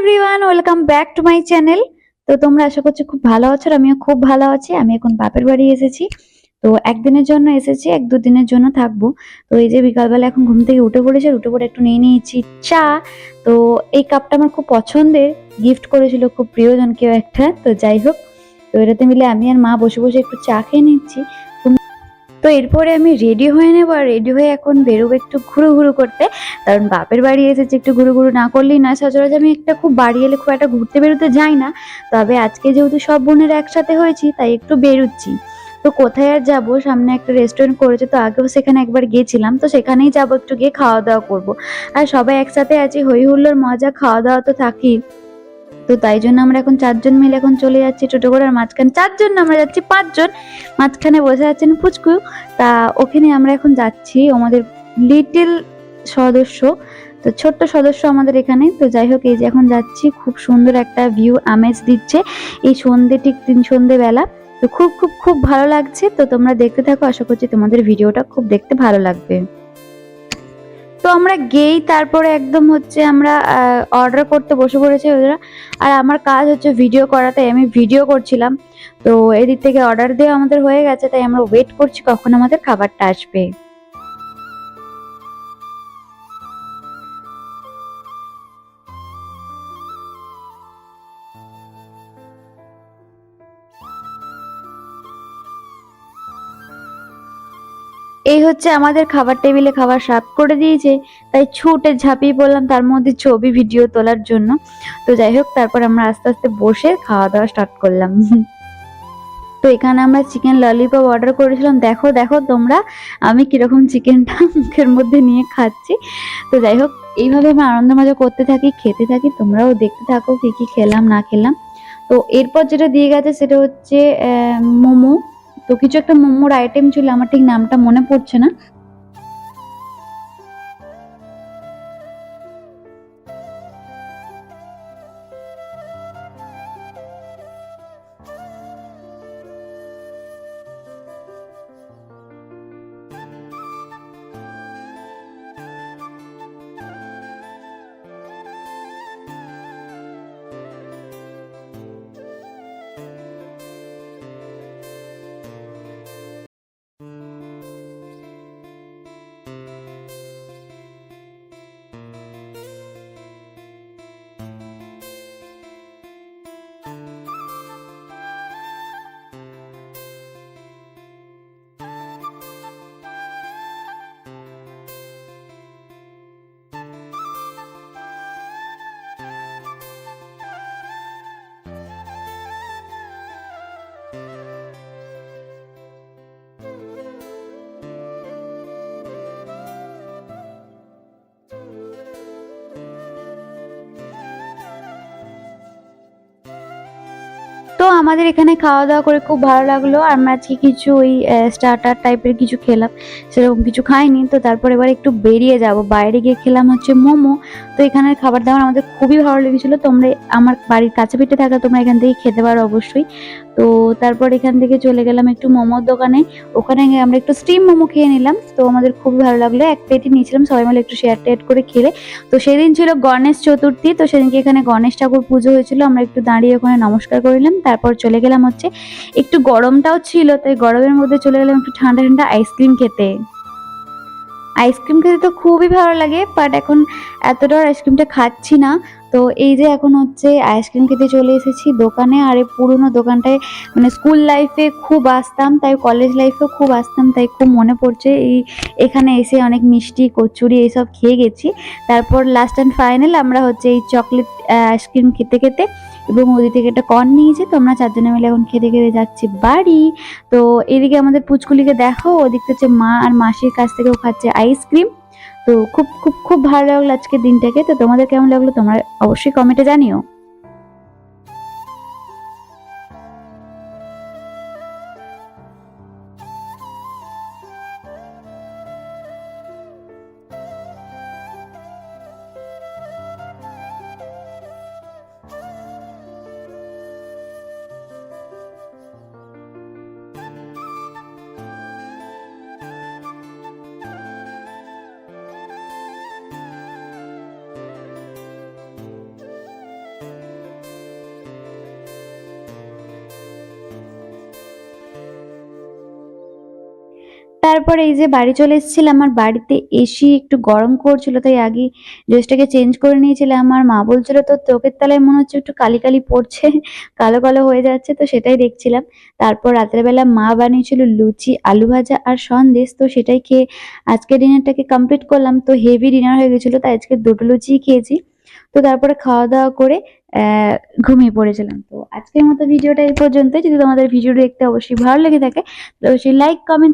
Everyone welcome back to my channel তো তোমরা আশা করছি খুব ভালো আছো আর আমিও খুব ভালো আছি। আমি এখন বাপের বাড়ি এসেছি। তো একদিনের জন্য এসেছি, এক দুদিনের জন্য থাকব। তো এই যে বিকালবেলা এখন ঘুম থেকে উঠে পড়েছে উঠে পড়ে একটু নিয়ে নিয়েছি চা। তো এই কাপটা আমার খুব পছন্দের গিফট করেছিল খুব প্রিয়জন কেউ একটা, তো যাই হোক। তো এটাতে মিলে আমি আর মা বসে বসে একটু চা খেয়ে নিচ্ছি। তো এরপরে আমি রেডি হয়ে নেব, আর রেডি হয়ে এখন বেরোবো একটু ঘুরু ঘুরু করতে। কারণ বাপের বাড়ি এসেছি একটু ঘুরু ঘুরু না করলেই নয়, সচরাচর আমি একটা খুব বাড়ি এলে খুব একটা ঘুরতে বেরোতে যাই না। তবে আজকে যেহেতু সব বোনেরা একসাথে হয়েছি, তাই একটু বেরোচ্ছি। তো কোথায় আর যাব? সামনে একটা রেস্টুরেন্ট করেছে, তো আগেও সেখানে একবার গিয়েছিলাম তো সেখানেই যাব একটু গিয়ে খাওয়া দাওয়া করব। আর সবাই একসাথে আছি, হই হুল্লোর মজা, খাওয়া দাওয়া তো থাকি তো তাই জন্য আমরা এখন চারজন মিলে এখন চলে যাচ্ছি টোটো করে, আর মাঝখানে চারজন আমরা যাচ্ছি পাঁচজন। মাঝখানে বসে আছেন ফুচকু। তা ওখানে আমরা এখন যাচ্ছি আমাদের লিটিল সদস্য, তো ছোট্ট সদস্য আমাদের এখানে। তো যাই হোক, এই যে এখন যাচ্ছি, খুব সুন্দর একটা ভিউ আমেজ দিচ্ছে। এই সন্ধে ঠিক তিন সন্ধেবেলা। তো খুব খুব খুব ভালো লাগছে। তো তোমরা দেখতে থাকো, আশা করছি তোমাদের ভিডিওটা খুব দেখতে ভালো লাগবে। তো আমরা গেই, তারপরে একদম হচ্ছে আমরা অর্ডার করতে বসে পড়েছি ওরা। আর আমার কাজ হচ্ছে ভিডিও করাতে, আমি ভিডিও করছিলাম। তো এদিক থেকে অর্ডার দেওয়া আমাদের হয়ে গেছে, তাই আমরা ওয়েট করছি কখন আমাদের খাবারটা আসবে। এই হচ্ছে আমাদের খাবার টেবিলে খাবার সার্ভ করে দিয়েছে। তাই ছুটে ঝাঁপিয়ে পড়লাম তার মধ্যে ছবি, ভিডিও তোলার জন্য। তো যাই হোক, তারপর আমরা আস্তে আস্তে বসে খাওয়া দাওয়া স্টার্ট করলাম। তো এখানে আমরা চিকেন ললিপপ অর্ডার করেছিলাম। দেখো দেখো তোমরা, আমি কীরকম চিকেনটা মুখের মধ্যে নিয়ে খাচ্ছি। তো যাই হোক, এইভাবে আমরা আনন্দ মজা করতে থাকি, খেতে থাকি। তোমরাও দেখতে থাকো কি কি খেলাম, না খেলাম। তো এরপর যেটা দিয়ে গেছে সেটা হচ্ছে মোমো। তো কিছু একটা মোমোর আইটেম ছিল আমার ঠিক নামটা মনে পড়ছে না। আমাদের এখানে খাওয়া দাওয়া করে খুব ভালো লাগল। আর আমরা আজকে কিছু ওই স্টার্টার টাইপের কিছু খেলাম। সেরকম কিছু খাইনি, তো তারপর এবার একটু বেরিয়ে যাব। বাইরে গিয়ে খেলাম হচ্ছে মোমো। তো এখানের খাবার দাবার আমাদের খুবই ভালো লেগেছিলো। তোমরা আমার বাড়ির কাছে পিঠে থাকা তোমরা এখান থেকে খেতে পারো অবশ্যই। তো তারপর এখান থেকে চলে গেলাম একটু মোমোর দোকানে। ওখানে গিয়ে আমরা একটু স্টিম মোমো খেয়ে নিলাম। তো আমাদের খুবই ভালো লাগল। এক প্লেটই নিয়েছিলাম। সবাই মিলে একটু শেয়ার টেয়ার করে খেলে। তো সেদিন ছিল গণেশ চতুর্থী। তো সেদিনকে এখানে গণেশ ঠাকুর পুজো হয়েছিল। আমরা একটু দাঁড়িয়ে ওখানে নমস্কার করিলাম। তারপর চলে গেলাম হচ্ছে, একটু গরমটাও ছিল, তাই গরমের মধ্যে চলে গেলাম একটু ঠান্ডা ঠান্ডা আইসক্রিম খেতে। আইসক্রিম খেতে তো খুবই ভালো লাগে বাট এখন এতটা আইসক্রিমটা খাচ্ছি না। তো এই যে এখন হচ্ছে আইসক্রিম খেতে চলে এসেছি দোকানে, আর এই পুরোনো দোকানটায় মানে স্কুল লাইফে খুব আসতাম, তাই কলেজ লাইফেও খুব আসতাম, তাই খুব মনে পড়ছে। এই এখানে এসে অনেক মিষ্টি, কচুরি এইসব খেয়ে গেছি। তারপর লাস্ট অ্যান্ড ফাইনাল আমরা হচ্ছে এই চকলেট আইসক্রিম খেতে খেতে এবং ওদিক থেকে একটা কর্ন নিয়েছি। তো আমরা চারজনে মিলে এখন খেতে খেতে যাচ্ছি বাড়ি। তো এদিকে আমাদের পুচকুলিকে দেখো ওদিক হচ্ছে মা আর মাসির কাছ থেকেও খাচ্ছে আইসক্রিম তো খুব খুব খুব ভালো লাগল আজকে দিনটাকে। তো তোমাদের কেমন লাগল তোমরা অবশ্যই কমেন্টে জানিও। তারপরে এই যে বাড়ি চলে এসেছিলাম আমার বাড়িতে এসি একটু গরম করছিল, তাই আগে ড্রেসটাকে চেঞ্জ করে নিয়েছিলাম। আমার মা বলছিল তো চোখের তলায় মনে হচ্ছে একটু কালি কালি পড়ছে, কালো কালো হয়ে যাচ্ছে। তো সেটাই দেখছিলাম। তারপর রাত্রেবেলা মা বানিয়েছিল লুচি, আলু ভাজা আর সন্দেশ। তো সেটাই খেয়ে আজকে ডিনারটাকে কমপ্লিট করলাম। তো হেভি ডিনার হয়ে গেছিল, তাই আজকে দুটো লুচি খেয়েছি। তো তারপরে খাওয়া দাওয়া করে ঘুমিয়ে পড়েছিলাম। তো আজকের মতো ভিডিওটা এই পর্যন্ত যদি তোমাদের ভিডিও দেখতে অবশ্যই ভালো লেগে থাকে, তো অবশ্যই লাইক কমেন্ট